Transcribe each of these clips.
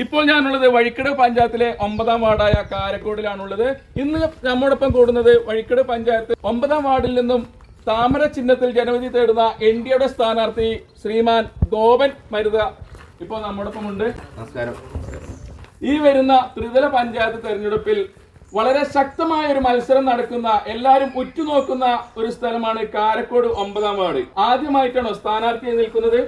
ഇപ്പോൾ ഞാനുള്ളത് വഴിക്കട് പഞ്ചായത്തിലെ ഒമ്പതാം വാർഡായ കാരക്കോടിലാണുള്ളത്. ഇന്ന് നമ്മോടൊപ്പം കൂടുന്നത് വഴിക്കട് പഞ്ചായത്ത് ഒമ്പതാം വാർഡിൽ നിന്നും താമര ചിഹ്നത്തിൽ ജനവിധി തേടുന്ന എൻ ഡി എയുടെ സ്ഥാനാർത്ഥി ശ്രീമാൻ ഗോപൻ മരുത ഇപ്പോൾ നമ്മോടൊപ്പം ഉണ്ട് നമസ്കാരം. ഈ വരുന്ന ത്രിതല പഞ്ചായത്ത് തെരഞ്ഞെടുപ്പിൽ വളരെ ശക്തമായ ഒരു മത്സരം നടക്കുന്ന എല്ലാവരും ഉറ്റുനോക്കുന്ന ഒരു സ്ഥലമാണ് കാരക്കോട് ഒമ്പതാം വാർഡ്. ആദ്യമായിട്ടാണോ സ്ഥാനാർത്ഥിയായി നിൽക്കുന്നത്?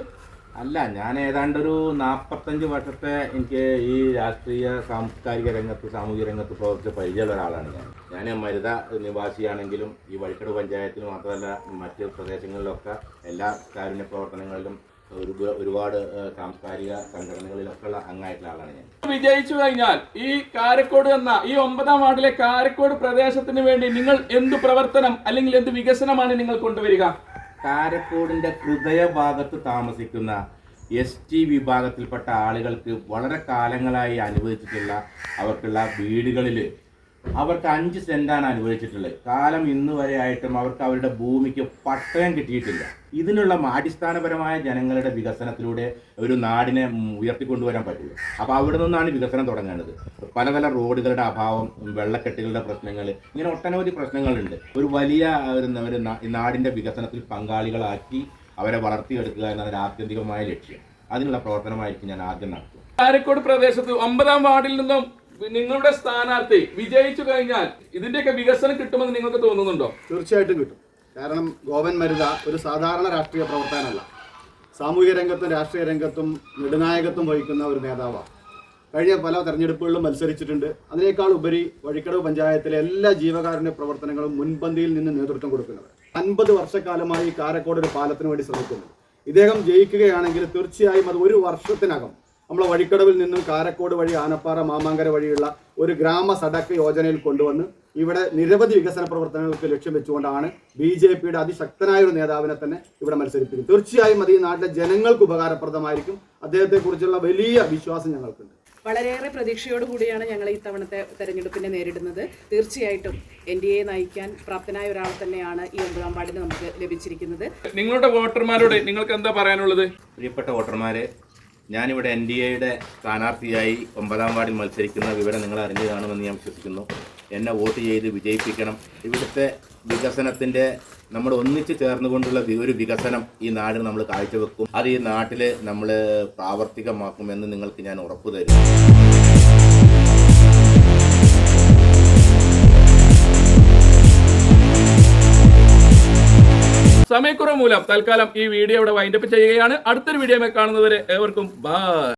അല്ല ഞാൻ ഏതാണ്ട് ഒരു നാൽപ്പത്തഞ്ച് വർഷത്തെ എനിക്ക് ഈ രാഷ്ട്രീയ സാംസ്കാരിക രംഗത്ത് സാമൂഹിക രംഗത്ത് പ്രവർത്തിച്ച പരിചയമുള്ള ഒരാളാണ് ഞാൻ. ഞാൻ മരുത നിവാസിയാണെങ്കിലും ഈ വഴിക്കട് പഞ്ചായത്തിൽ മാത്രമല്ല മറ്റ് പ്രദേശങ്ങളിലൊക്കെ എല്ലാ കാരുണ്യ പ്രവർത്തനങ്ങളിലും ഒരു ഒരുപാട് സാംസ്കാരിക സംഘടനകളിലൊക്കെ ഉള്ള അംഗമായിട്ടുള്ള ആളാണ് ഞാൻ. വിജയിച്ചു കഴിഞ്ഞാൽ ഈ കാരക്കോട് എന്ന ഈ ഒമ്പതാം വാർഡിലെ കാരക്കോട് പ്രദേശത്തിന് വേണ്ടി നിങ്ങൾ എന്ത് പ്രവർത്തനം അല്ലെങ്കിൽ എന്ത് വികസനമാണ് നിങ്ങൾ കൊണ്ടുവരിക? കാരക്കോടിന്റെ ഹൃദയഭാഗത്ത് താമസിക്കുന്ന എസ് ടി വിഭാഗത്തിൽപ്പെട്ട ആളുകൾക്ക് വളരെ കാലങ്ങളായി അനുവദിച്ചിട്ടുള്ള അവർക്കുള്ള വീടുകളിൽ അവർക്ക് അഞ്ച് സെന്റാണ് അനുവദിച്ചിട്ടുള്ളത്. കാലം ഇന്ന് വരെ ആയിട്ടും അവർക്ക് അവരുടെ ഭൂമിക്ക് പട്ടയം കിട്ടിയിട്ടില്ല. ഇതിനുള്ള അടിസ്ഥാനപരമായ ജനങ്ങളുടെ വികസനത്തിലൂടെ ഒരു നാടിനെ ഉയർത്തിക്കൊണ്ടുവരാൻ പറ്റില്ല അപ്പോൾ അവിടെ നിന്നാണ് വികസനം തുടങ്ങേണ്ടത്. പല പല റോഡുകളുടെ അഭാവം വെള്ളക്കെട്ടുകളുടെ പ്രശ്നങ്ങൾ ഇങ്ങനെ ഒട്ടനവധി പ്രശ്നങ്ങളുണ്ട്. ഒരു വലിയ ഒരു നാടിന്റെ വികസനത്തിൽ പങ്കാളികളാക്കി അവരെ വളർത്തിയെടുക്കുക എന്നതാണ് ആത്യന്തികമായ ലക്ഷ്യം. അതിനുള്ള പ്രവർത്തനമായിരിക്കും ഞാൻ ആദ്യം നടത്തുക. കാരക്കോട് പ്രദേശത്ത് ഒമ്പതാം വാർഡിൽ നിന്നും നിങ്ങളുടെ സ്ഥാനാർത്ഥി വിജയിച്ചു കഴിഞ്ഞാൽ ഇതിന്റെയൊക്കെ വികസനം കിട്ടുമെന്ന് നിങ്ങൾക്ക് തോന്നുന്നുണ്ടോ? തീർച്ചയായിട്ടും കിട്ടും. കാരണം ഗോവൻ മരുത ഒരു സാധാരണ രാഷ്ട്രീയ പ്രവർത്തനമല്ല സാമൂഹിക രംഗത്തും രാഷ്ട്രീയ രംഗത്തും നെടുനായകത്വം വഹിക്കുന്ന ഒരു നേതാവാണ്. കഴിഞ്ഞ പല തെരഞ്ഞെടുപ്പുകളിലും മത്സരിച്ചിട്ടുണ്ട്. അതിനേക്കാൾ ഉപരി വഴിക്കടവ് പഞ്ചായത്തിലെ എല്ലാ ജീവകാരുണ്യ പ്രവർത്തനങ്ങളും മുൻപന്തിയിൽ നിന്ന് നേതൃത്വം കൊടുക്കുന്നത് അൻപത് വർഷക്കാലമായി കാരക്കോട് ഒരു പാലത്തിന് വേണ്ടി ശ്രമിക്കുന്നു. ഇദ്ദേഹം ജയിക്കുകയാണെങ്കിൽ തീർച്ചയായും അത് ഒരു വർഷത്തിനകം നമ്മളെ വഴിക്കടവിൽ നിന്നും കാരക്കോട് വഴി ആനപ്പാറ മാമാങ്കര വഴിയുള്ള ഒരു ഗ്രാമ സടക്ക് യോജനയിൽ കൊണ്ടുവന്ന് ഇവിടെ നിരവധി വികസന പ്രവർത്തനങ്ങൾക്ക് ലക്ഷ്യം വെച്ചുകൊണ്ടാണ് ബി ജെ പിയുടെ അതിശക്തനായ ഒരു നേതാവിനെ തന്നെ ഇവിടെ മത്സരിപ്പിക്കുന്നത്. തീർച്ചയായും അത് ഈ നാട്ടിലെ ജനങ്ങൾക്ക് ഉപകാരപ്രദമായിരിക്കും. അദ്ദേഹത്തെക്കുറിച്ചുള്ള വലിയ വിശ്വാസം ഞങ്ങൾക്കുണ്ട്. വളരെയേറെ പ്രതീക്ഷയോട് കൂടിയാണ് ഞങ്ങൾ ഈ തവണത്തെ തെരഞ്ഞെടുപ്പിനെ നേരിടുന്നത്. തീർച്ചയായിട്ടും എൻ ഡി എ നയിക്കാൻ പ്രാപ്തനായ ഒരാൾ തന്നെയാണ് ഈ ഒമ്പതാം വാർഡിന് നമുക്ക് ലഭിച്ചിരിക്കുന്നത്. നിങ്ങളുടെ വോട്ടർമാരോട് നിങ്ങൾക്ക് എന്താ പറയാനുള്ളത്? പ്രിയപ്പെട്ട വോട്ടർമാരെ ഞാനിവിടെ എൻ ഡി എയുടെ സ്ഥാനാർത്ഥിയായി ഒമ്പതാം വാർഡിൽ മത്സരിക്കുന്ന വിവരം നിങ്ങൾ അറിഞ്ഞു കാണുമെന്ന് ഞാൻ വിശ്വസിക്കുന്നു. എന്നെ വോട്ട് ചെയ്ത് വിജയിപ്പിക്കണം. ഇവിടുത്തെ വികസനത്തിന്റെ നമ്മൾ ഒന്നിച്ച് ചേർന്നുകൊണ്ടുള്ള ഒരു വികസനം ഈ നാടിന് നമ്മൾ കാഴ്ചവെക്കും. അത് ഈ നാട്ടിൽ നമ്മൾ പ്രാവർത്തികമാക്കുമെന്ന് നിങ്ങൾക്ക് ഞാൻ ഉറപ്പ് തരും സമയക്കുറവ് മൂലം തൽക്കാലം ഈ വീഡിയോ ഇവിടെ വൈൻഡപ്പ് ചെയ്യുകയാണ്. അടുത്തൊരു വീഡിയോ കാണുന്നവരെ ഏവർക്കും ബൈ